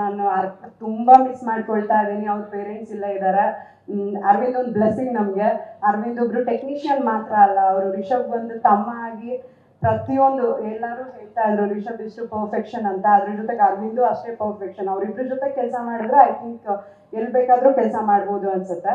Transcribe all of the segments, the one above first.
ನಾನು ತುಂಬಾ ಮಿಸ್ ಮಾಡ್ಕೊಳ್ತಾ ಇದ್ದೀನಿ. ಅವ್ರ ಪೇರೆಂಟ್ಸ್ ಇಲ್ಲ ಇದ್ದಾರೆ ಅರವಿಂದ್ ಒಂದು ಬ್ಲೆಸ್ಸಿಂಗ್ ನಮಗೆ. ಅರವಿಂದ್ ಒಬ್ರು ಟೆಕ್ನಿಷಿಯನ್ ಮಾತ್ರ ಅಲ್ಲ, ಅವರು ರಿಷಬ್ ಬಂದು ತಮ್ಮ ಆಗಿ ಪ್ರತಿಯೊಂದು ಎಲ್ಲರೂ ಹೇಳ್ತಾ ಇದ್ರು, ರಿಷಬ್, ಇಷ್ಟು ಪರ್ಫೆಕ್ಷನ್ ಅಂತ. ಅದ್ರ ಜೊತೆಗೆ ಅರವಿಂದು ಅಷ್ಟೇ ಪರ್ಫೆಕ್ಷನ್ ಅವ್ರಿಬ್ರ ಜೊತೆ ಕೆಲಸ ಮಾಡಿದ್ರೆ ಐ ಥಿಂಕ್ ಎಲ್ಲಿ ಬೇಕಾದ್ರೂ ಕೆಲಸ ಮಾಡ್ಬೋದು ಅನ್ಸುತ್ತೆ.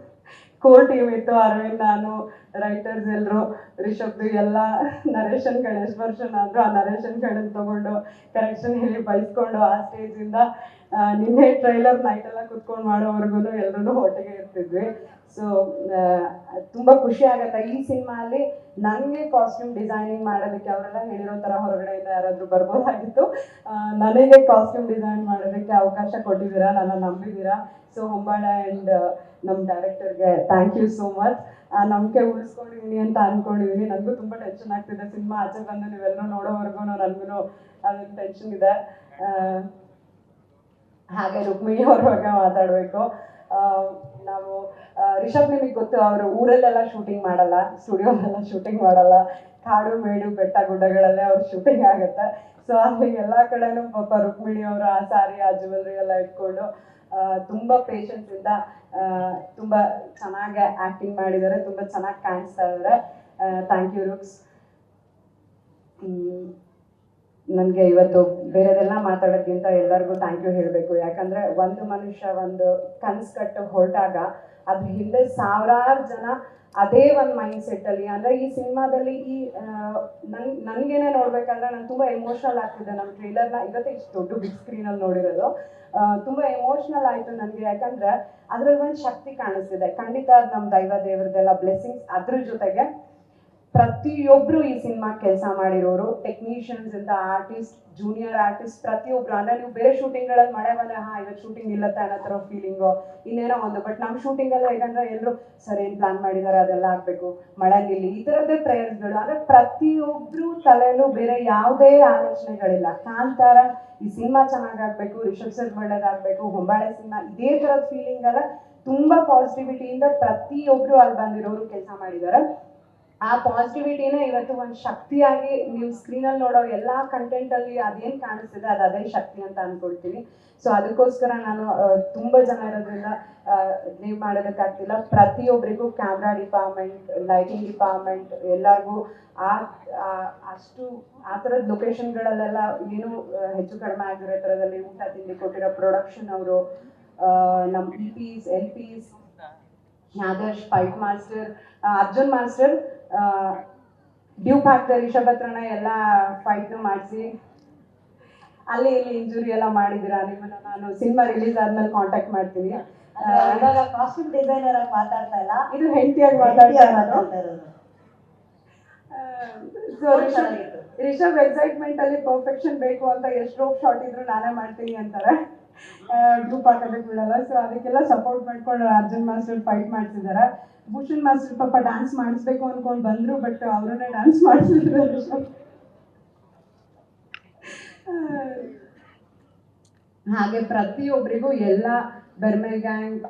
ಕೋರ್ ಟೀಮ್ ಇತ್ತು ಅರವಿಂದ್, ನಾನು ರೈಟರ್ಸ್ ಎಲ್ಲರೂ ರಿಷಬ್ದು, ಎಲ್ಲ ನರೇಷನ್ ಕಡೆ ವರ್ಷನ್ ಆದರೂ ಆ ನರೇಷನ್ಗಳನ್ನ ತಗೊಂಡು ಕರೆಕ್ಷನ್ ಹೇಳಿ ಬೈಸ್ಕೊಂಡು ಆ ಸ್ಟೇಜಿಂದ ನಿನ್ನೆ ಟ್ರೈಲರ್ ನೈಟೆಲ್ಲ ಕುತ್ಕೊಂಡು ಮಾಡೋವರೆಗೂ ಎಲ್ಲರೂ ಒಟ್ಟಿಗೆ ಇರ್ತಿದ್ವಿ ಸೊ ತುಂಬ ಖುಷಿ ಆಗತ್ತೆ. ಈ ಸಿನಿಮಾಲಿ ನನಗೆ ಕಾಸ್ಟ್ಯೂಮ್ ಡಿಸೈನಿಂಗ್ ಮಾಡೋದಕ್ಕೆ ಅವರೆಲ್ಲ ಹೇಳಿರೋ ಥರ ಹೊರಗಡೆಯಿಂದ ಯಾರಾದರೂ ಬರ್ಬೋದಾಗಿತ್ತು. ನನಗೆ ಕಾಸ್ಟ್ಯೂಮ್ ಡಿಸೈನ್ ಮಾಡೋದಕ್ಕೆ ಅವಕಾಶ ಕೊಟ್ಟಿದ್ದೀರಾ? ನನ್ನ ನಂಬಿದ್ದೀರಾ? ಸೊ ಹೊಂಬಾಳ ಆ್ಯಂಡ್ ನಮ್ಮ ಡೈರೆಕ್ಟರ್ಗೆ ಥ್ಯಾಂಕ್ ಯು ಸೋ ಮಚ್ ಆ, ನಂಬಿಕೆ ಉಳಿಸ್ಕೊಂಡಿದ್ದೀನಿ ಅಂತ ಅನ್ಕೊಂಡಿದ್ದೀನಿ ನನಗೂ ತುಂಬ ಟೆನ್ಷನ್ ಆಗ್ತಿದೆ. ಸಿನಿಮಾ ಆಚೆ ಬಂದು ನೀವೆಲ್ಲರೂ ನೋಡೋವರೆಗೂ ನನಗೂ ಅದೊಂದು ಟೆನ್ಷನ್ ಇದೆ. ಹಾಗೆ ರುಕ್ಮಿಣಿ ಅವ್ರ ಬಗ್ಗೆ ಮಾತಾಡಬೇಕು. ನಾವು ರಿಷಬ್ ನಿಮಗೆ ಗೊತ್ತು ಅವರು ಊರಲ್ಲೆಲ್ಲ ಶೂಟಿಂಗ್ ಮಾಡಲ್ಲ ಸ್ಟುಡಿಯೋಲೆಲ್ಲ ಶೂಟಿಂಗ್ ಮಾಡಲ್ಲ. ಕಾಡು ಮೇಡು ಬೆಟ್ಟ ಗುಡ್ಡಗಳಲ್ಲೇ ಅವ್ರ ಶೂಟಿಂಗ್ ಆಗುತ್ತೆ. ಸೊ ಅಲ್ಲಿ ಎಲ್ಲ ಕಡೆನೂ ಪಾಪ ರುಕ್ಮಿಣಿ ಅವರು ಆ ಸಾರಿ ಆ ಜ್ಯುವೆಲ್ರಿ ಎಲ್ಲ ಇಟ್ಕೊಂಡು ತುಂಬ ತುಂಬಾ ಪೇಷನ್ಸ್ ಇಂದ ಆ, ತುಂಬಾ ಚೆನ್ನಾಗಿ ಆಕ್ಟಿಂಗ್ ಮಾಡಿದ್ದಾರೆ ತುಂಬಾ ಚೆನ್ನಾಗಿ ಕಾಣಿಸ್ತಾ ಇದ್ದಾರೆ. ಥ್ಯಾಂಕ್ ಯು ರುಕ್ಸ್ ನನಗೆ ಇವತ್ತು ಬೇರೆದೆಲ್ಲ ಮಾತಾಡೋಕ್ಕಿಂತ ಎಲ್ಲರಿಗೂ ಥ್ಯಾಂಕ್ ಯು ಹೇಳಬೇಕು. ಯಾಕಂದರೆ ಒಂದು ಮನುಷ್ಯ ಒಂದು ಕನ್ಸು ಕಟ್ಟು ಹೊರಟಾಗ ಅದ್ರ ಹಿಂದೆ ಸಾವಿರಾರು ಜನ ಅದೇ ಒಂದು ಮೈಂಡ್ ಸೆಟ್ಟಲ್ಲಿ ಅಂದರೆ ಈ ಸಿನಿಮಾದಲ್ಲಿ ಈ ನನ್, ನನಗೇನೆ ನೋಡ್ಬೇಕಂದ್ರೆ ನಾನು ತುಂಬ ಎಮೋಷ್ನಲ್ ಆಗ್ತಿದ್ದೆ ನಮ್ಮ ಟ್ರೇಲರ್ನ ಇವತ್ತೇ ಇಷ್ಟು ದೊಡ್ಡ ಬಿಗ್ ಸ್ಕ್ರೀನಲ್ಲಿ ನೋಡಿರೋದು. ತುಂಬ ಎಮೋಷ್ನಲ್ ಆಯಿತು ನನಗೆ. ಯಾಕಂದರೆ ಅದ್ರಲ್ಲಿ ಒಂದು ಶಕ್ತಿ ಕಾಣಿಸ್ತಿದೆ. ಖಂಡಿತ ನಮ್ಮ ದೈವ ದೇವರದೆಲ್ಲ ಬ್ಲೆಸ್ಸಿಂಗ್ಸ್ ಅದ್ರ ಜೊತೆಗೆ ಪ್ರತಿಯೊಬ್ರು ಈ ಸಿನಿಮಾ ಕೆಲಸ ಮಾಡಿರೋರು ಟೆಕ್ನಿಷಿಯನ್ಸ್ ಇಂದ ಆರ್ಟಿಸ್ಟ್ ಜೂನಿಯರ್ ಆರ್ಟಿಸ್ಟ್ ಪ್ರತಿಯೊಬ್ರು. ಅಂದ್ರೆ ನೀವು ಬೇರೆ ಶೂಟಿಂಗ್ಗಳಲ್ಲಿ ಮಳೆ ಬಂದ್ರೆ, ಹಾ ಇವತ್ತು ಶೂಟಿಂಗ್ ಇಲ್ಲತ್ತೆ ಅನ್ನೋ ಥರ ಫೀಲಿಂಗು ಇನ್ನೇನೋ ಒಂದು. ಬಟ್ ನಮ್ಮ ಶೂಟಿಂಗ್ ಎಲ್ಲ ಹೇಗಂದ್ರೆ ಎಲ್ಲರೂ ಸರ್, ಏನ್ ಪ್ಲಾನ್ ಮಾಡಿದ್ದಾರೆ ಅದೆಲ್ಲ ಆಗ್ಬೇಕು. ಮಳೆ ನಿಲ್ಲಿ. ಈ ಥರದ್ದೇ ಪ್ರೇಯರ್ಸ್ಗಳು ಅಂದ್ರೆ ಪ್ರತಿಯೊಬ್ರು ತಲೆಯಲ್ಲೂ ಬೇರೆ ಯಾವುದೇ ಆಲೋಚನೆಗಳಿಲ್ಲ. ಕಾಂತಾರ, ಈ ಸಿನಿಮಾ ಚೆನ್ನಾಗಾಗ್ಬೇಕು, ರಿಷಬ್ ಸರ್ ಒಳ್ಳೇದಾಗ್ಬೇಕು, ಹೊಂಬಾಳೆ ಸಿನಿಮಾ. ಇದೇ ಥರದ ಫೀಲಿಂಗ್ ಅಲ್ಲ. ತುಂಬಾ ಪಾಸಿಟಿವಿಟಿಯಿಂದ ಪ್ರತಿಯೊಬ್ರು ಅಲ್ಲಿ ಬಂದಿರೋರು ಕೆಲಸ ಮಾಡಿದ್ದಾರೆ. ಆ ಪಾಸಿಟಿವಿಟಿನ ಇವತ್ತು ಒಂದು ಶಕ್ತಿಯಾಗಿ ನೀವು ಸ್ಕ್ರೀನಲ್ಲಿ ನೋಡೋ ಎಲ್ಲಾ ಕಂಟೆಂಟ್ ಅಲ್ಲಿ ಅದೇನ್ ಕಾಣಿಸ್ತಿದೆ ಅದು ಅದೇ ಶಕ್ತಿ ಅಂತ ಅನ್ಕೊಳ್ತೀನಿ. ಸೊ ಅದಕ್ಕೋಸ್ಕರ ನಾನು ತುಂಬ ಜನ ಇರೋದ್ರಿಂದ ನೀವು ಮಾಡೋದಕ್ಕಾಗ್ತಿಲ್ಲ ಪ್ರತಿಯೊಬ್ಬರಿಗೂ ಕ್ಯಾಮ್ರಾ ಡಿಪಾರ್ಟ್ಮೆಂಟ್ ಲೈಟಿಂಗ್ ಡಿಪಾರ್ಟ್ಮೆಂಟ್ ಎಲ್ಲರಿಗೂ ಆ ಅಷ್ಟು ಆ ಥರದ ಲೊಕೇಶನ್ಗಳಲ್ಲೆಲ್ಲ ಏನು ಹೆಚ್ಚು ಕಡಿಮೆ ಆಗಿರೋ ಥರದಲ್ಲಿ ಊಟ ತಿಂಡಿ ಕೊಟ್ಟಿರೋ ಪ್ರೊಡಕ್ಷನ್ ಅವರು ನಮ್ಮ ಇ ಪಿಸ್ ಎಲ್ ಪಿಸ್ Adarsh fight master Arjun master Duke ಹಾಕ್ತಾರೆ ರಿಷಬ್ ಹತ್ರನ ಎಲ್ಲ ಫೈಟ್ನು ಮಾಡಿಸಿ. ಅಲ್ಲಿ ಇಲ್ಲಿ ಇಂಜುರಿ ಎಲ್ಲ ಮಾಡಿದಿರಾ ನಿಮ್ಮನ್ನ ನಾನು ಸಿನಿಮಾ ರಿಲೀಸ್ ಆದ್ಮೇಲೆ ಕಾಂಟ್ಯಾಕ್ಟ್ ಮಾಡ್ತೀನಿ. ಇವಾಗ ಕಾಸ್ಟ್ಯೂಮ್ ಡಿಸೈನರ್ ಆಗಿ ಮಾತಾಡ್ತಾ ಇಲ್ಲ. ಇದು ಹೆಂಡತಿಯಾಗಿ ಮಾತಾಡ್ತಾ ನಾನು. ಸೊ ರಿಷಬ್ ರಿಷಬ್ ಎಕ್ಸೈಟ್ಮೆಂಟ್ ಅಲ್ಲಿ ಪರ್ಫೆಕ್ಷನ್ ಬೇಕು ಅಂತ ಎಷ್ಟು ರೋಪ್ ಶಾಟ್ ಇದ್ರು ನಾನೇ ಮಾಡ್ತೀನಿ ಅಂತಾರೆ. ಗ್ರೂಪ್ ಹಾಕೋದಕ್ಕೆ ಬಿಡಲ್ಲ ಸೊ ಅದಕ್ಕೆಲ್ಲ ಸಪೋರ್ಟ್ ಮಾಡ್ಕೊಂಡು ಅರ್ಜುನ್ ಮಾಸ್ಟರ್ ಫೈಟ್ ಮಾಡ್ತಿದ್ದಾರೆ ಭೂಷಣ್ ಮಾಸ್ಟರ್ ಪಾಪ ಡ್ಯಾನ್ಸ್ ಮಾಡಿಸ್ಬೇಕು ಅನ್ಕೊಂಡು ಬಂದ್ರು ಬಟ್ ಅವರನ್ನೇ ಡ್ಯಾನ್ಸ್ ಮಾಡಿಸಿದ್ರು. ಹಾಗೆ ಪ್ರತಿಯೊಬ್ಬರಿಗೂ ಎಲ್ಲ Berme gang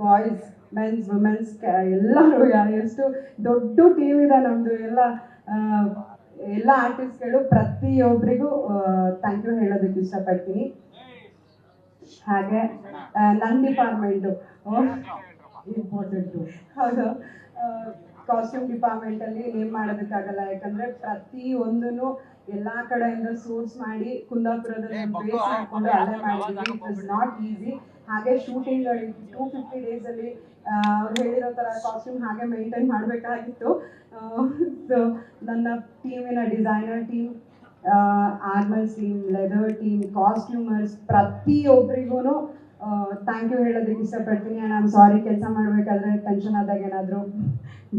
boys mens womens ಎಲ್ಲರೂ ಎಷ್ಟು ದೊಡ್ಡ ಟೀಮ್ ಇದೆ ನಮ್ಮದು ಎಲ್ಲ ಎಲ್ಲ ಆರ್ಟಿಸ್ಟ್ಗಳು ಪ್ರತಿಯೊಬ್ಬರಿಗೂ ಥ್ಯಾಂಕ್ ಯು ಹೇಳೋದಕ್ಕೆ ಇಷ್ಟಪಡ್ತೀನಿ. ಹಾಗೆ ನನ್ನ ಡಿಪಾರ್ಟ್ಮೆಂಟು ಇಂಪಾರ್ಟೆಂಟು ಹೌದು. ಕಾಸ್ಟ್ಯೂಮ್ ಡಿಪಾರ್ಟ್ಮೆಂಟಲ್ಲಿ ನೇಮ್ ಮಾಡೋದಕ್ಕಾಗಲ್ಲ ಯಾಕಂದರೆ ಪ್ರತಿ ಒಂದೂ ಎಲ್ಲಾ ಕಡೆಯಿಂದ ಸೋರ್ಸ್ ಮಾಡಿ ಕುಂದಾಪುರದಲ್ಲಿ ಬೇಸ್ ಹಾಕೊಂಡು ಅಲ್ಲೇ ಮಾಡಿದ್ವಿ ಇಟ್ ಇಸ್ ನಾಟ್ ಈಸಿ ಹಾಗೆ ಶೂಟಿಂಗ್ ಟೂ ಫಿಫ್ಟಿ ಡೇಸಲ್ಲಿ ಅಲ್ಲಿ ಅವ್ರು ಹೇಳಿರೋ ಥರ ಕಾಸ್ಟ್ಯೂಮ್ ಹಾಗೆ ಮೇಂಟೈನ್ ಮಾಡಬೇಕಾಗಿತ್ತು. ಸೊ ನನ್ನ ಟೀಮಿನ designer team armours team leather team costumers ಪ್ರತಿಯೊಬ್ಬರಿಗೂ ಥ್ಯಾಂಕ್ ಯು ಹೇಳೋದಕ್ಕೆ ಇಷ್ಟಪಡ್ತೀನಿ ಆ್ಯಂಡ್ ನಾನು ಸಾರಿ ಕೆಲಸ ಮಾಡಬೇಕಾದ್ರೆ ಟೆನ್ಷನ್ ಆದಾಗ ಏನಾದರೂ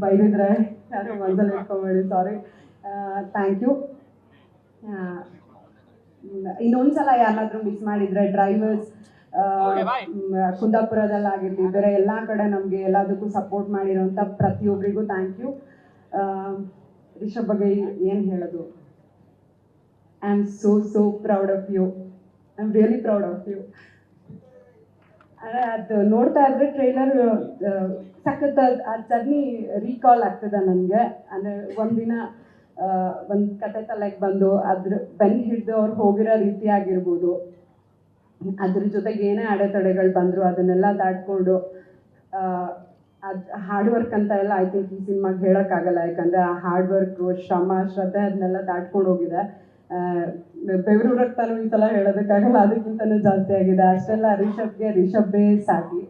ಬೈದಿದ್ರೆ ಯಾರು ಮನಸ್ಸಲ್ಲಿ ಇಟ್ಕೊಬೇಡಿ. ಸಾರಿ ಥ್ಯಾಂಕ್ ಯು ಇನ್ನೊಂದ್ಸಲ ಯಾರಾದರೂ ಮಿಸ್ ಮಾಡಿದ್ರೆ ಡ್ರೈವರ್ಸ್ ಕುಂದಾಪುರದಲ್ಲಾಗಿರ್ಲಿ ಬೇರೆ ಎಲ್ಲ ಕಡೆ ನಮಗೆ ಎಲ್ಲದಕ್ಕೂ ಸಪೋರ್ಟ್ ಮಾಡಿರೋಂಥ ಪ್ರತಿಯೊಬ್ಬರಿಗೂ ಥ್ಯಾಂಕ್ ಯು ರಿಷಬ್ ಬಗ್ಗೆ ಏನು ಹೇಳೋದು? I am so so proud of you I am really proud of you ಅದು ನೋಡ್ತಾ ಇದ್ರೆ ಟ್ರೈಲರ್ ಸಖತ್ ಆ ಜರ್ನಿ ರೀಕಾಲ್ ಆಗ್ತದೆ ನನಗೆ. ಅಂದರೆ ಒಂದಿನ ಒಂದು ಕತೆ ತಲೆಗೆ ಬಂದು ಅದ್ರ ಬೆನ್ನು ಹಿಡಿದು ಅವ್ರು ಹೋಗಿರೋ ರೀತಿ ಆಗಿರ್ಬೋದು. ಅದ್ರ ಜೊತೆಗೆ ಏನೇ ಅಡೆತಡೆಗಳು ಬಂದರು, ಅದನ್ನೆಲ್ಲ ದಾಟ್ಕೊಂಡು ಅದು ಹಾರ್ಡ್ ವರ್ಕ್ ಅಂತ ಎಲ್ಲ ಐ ಥಿಂಕ್ ಈ ಸಿನಿಮಾಗೆ ಹೇಳೋಕ್ಕಾಗಲ್ಲ. ಯಾಕಂದರೆ ಆ ಹಾರ್ಡ್ ವರ್ಕು ಶ್ರಮ, ಶ್ರದ್ಧೆ ಅದನ್ನೆಲ್ಲ ದಾಟ್ಕೊಂಡು ಹೋಗಿದೆ. ಆ, ಬೆವರು ರಕ್ತನೂ ಈ ಸಲ ಹೇಳೋದಕ್ಕಾಗಲ್ಲ ಅದಕ್ಕಿಂತಲೂ ಜಾಸ್ತಿ ಆಗಿದೆ. ಅಷ್ಟೆಲ್ಲ ರಿಷಬ್ಗೆ ರಿಷಬ್ಬೇ ಸಾಕಿ.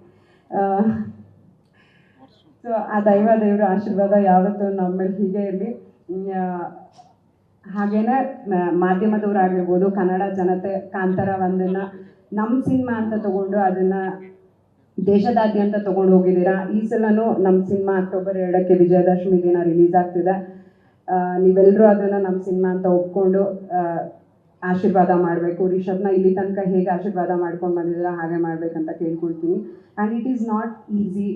ಸೊ ಆ ದೈವ ದೇವರ ಆಶೀರ್ವಾದ ಯಾವತ್ತೂ ನಮ್ಮ ಮೇಲೆ ಹೀಗೆ ಇರಲಿ. ಹಾಗೇನೆ ಮಾಧ್ಯಮದವರಾಗಿರ್ಬೋದು ಕನ್ನಡ ಜನತೆ ಕಾಂತಾರ ಒಂದನ್ನು ನಮ್ಮ ಸಿನಿಮಾ ಅಂತ ತಗೊಂಡು ಅದನ್ನು ದೇಶದಾದ್ಯಂತ ತಗೊಂಡು ಹೋಗಿದ್ದೀರಾ? ಈ ಸಲನೂ ನಮ್ಮ ಸಿನಿಮಾ ಅಕ್ಟೋಬರ್ ಎರಡಕ್ಕೆ ವಿಜಯದಶಮಿ ದಿನ ರಿಲೀಸ್ ಆಗ್ತಿದೆ. ನೀವೆಲ್ಲರೂ ಅದನ್ನ ನಮ್ಮ ಸಿನಿಮಾ ಅಂತ ಒಪ್ಕೊಂಡು ಆಶೀರ್ವಾದ ಮಾಡಬೇಕು. ರಿಷಬ್ನ ಇಲ್ಲಿ ತನಕ ಹೇಗೆ ಆಶೀರ್ವಾದ ಮಾಡ್ಕೊಂಡು ಬಂದಿದ್ದೀರ ಹಾಗೆ ಮಾಡ್ಬೇಕಂತ ಕೇಳ್ಕೊಳ್ತೀನಿ. And it is not easy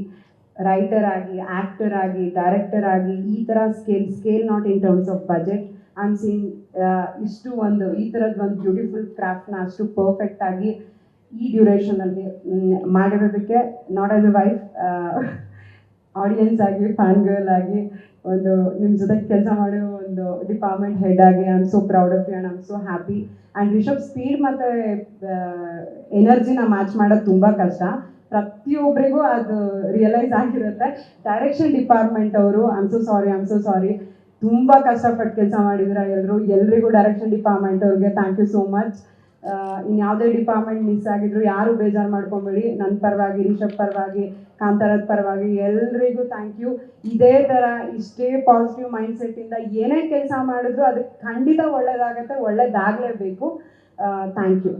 writer ಆಗಿ ಆ್ಯಕ್ಟರ್ ಆಗಿ ಡೈರೆಕ್ಟರ್ ಆಗಿ, ಈ ಥರ scale scale not in terms of budget I seen ಇಷ್ಟು ಒಂದು, ಈ ಥರದ್ದು ಒಂದು ಬ್ಯೂಟಿಫುಲ್ ಕ್ರಾಫ್ಟ್ನ ಅಷ್ಟು ಪರ್ಫೆಕ್ಟಾಗಿ ಈ ಡ್ಯೂರೇಷನಲ್ಲಿ ಮಾಡಿರೋದಕ್ಕೆ not as a wife audience ಆಗಿ ಫ್ಯಾನ್ ಗರ್ಲ್ ಆಗಿ ಒಂದು ನಿಮ್ಮ ಜೊತೆ ಕೆಲಸ ಮಾಡೋ ಒಂದು ಡಿಪಾರ್ಟ್ಮೆಂಟ್ ಹೆಡ್ ಆಗಿ I am so proud of you and I am so happy and Rishab speed ಮತ್ತು ಎನರ್ಜಿನ ಮ್ಯಾಚ್ ಮಾಡೋದು ತುಂಬ ಕಷ್ಟ. ಪ್ರತಿಯೊಬ್ಬರಿಗೂ ಅದು ರಿಯಲೈಸ್ ಆಗಿರುತ್ತೆ. ಡೈರೆಕ್ಷನ್ ಡಿಪಾರ್ಟ್ಮೆಂಟ್ ಅವರು I am so sorry I am so sorry ತುಂಬ ಕಷ್ಟಪಟ್ಟು ಕೆಲಸ ಮಾಡಿದ್ರ ಎಲ್ಲರೂ ಎಲ್ರಿಗೂ ಡೈರೆಕ್ಷನ್ ಡಿಪಾರ್ಟ್ಮೆಂಟ್ ಅವ್ರಿಗೆ ಥ್ಯಾಂಕ್ ಯು ಸೋ ಮಚ್ ಇನ್ನು ಯಾವುದೇ ಡಿಪಾರ್ಟ್ಮೆಂಟ್ ಮಿಸ್ ಆಗಿದ್ರು ಯಾರು ಬೇಜಾರು ಮಾಡ್ಕೊಬೇಡಿ. ನನ್ನ ಪರವಾಗಿ, ರಿಷಬ್ ಪರವಾಗಿ ಕಾಂತಾರದ ಪರವಾಗಿ ಎಲ್ರಿಗೂ ಥ್ಯಾಂಕ್ ಯು ಇದೇ ಥರ ಇಷ್ಟೇ ಪಾಸಿಟಿವ್ ಮೈಂಡ್ ಸೆಟ್ಟಿಂದ ಏನೇ ಕೆಲಸ ಮಾಡಿದ್ರು ಅದಕ್ಕೆ ಖಂಡಿತ ಒಳ್ಳೇದಾಗತ್ತೆ, ಒಳ್ಳೇದಾಗಲೇಬೇಕು. Thank you